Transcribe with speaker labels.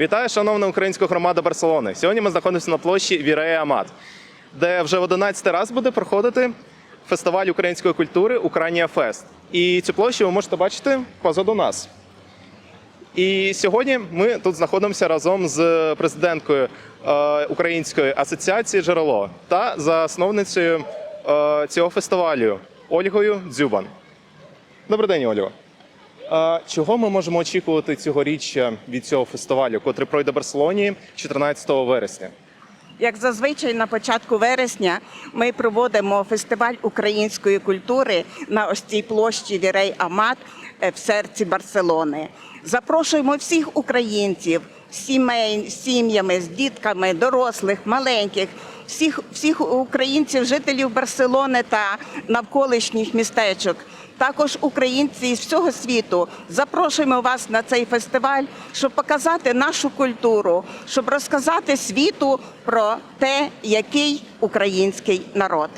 Speaker 1: Вітаю, шановна українська громада Барселони. Сьогодні ми знаходимося на площі Вірея Амат, де вже в 11 раз буде проходити фестиваль української культури Українія Фест. І цю площу ви можете бачити позаду нас. І сьогодні ми тут знаходимося разом з президенткою е, Української асоціації Джерело та засновницею е, цього фестивалю Ольгою Дзюбан. Добрий день, Ольго. Чого ми можемо очікувати цьогоріч від цього фестивалю, котрий пройде в Барселоні 14 вересня?
Speaker 2: Як зазвичай на початку вересня ми проводимо фестиваль української культури на ось цій площі Вірей Амат е, в серці Барселони. Запрошуємо всіх українців, сімей, сім'ями, з дітками, дорослих, маленьких, всіх, всіх українців, жителів Барселони та навколишніх містечок. Також українці з всього світу запрошуємо вас на цей фестиваль, щоб показати нашу культуру, щоб розказати світу про те, який український народ.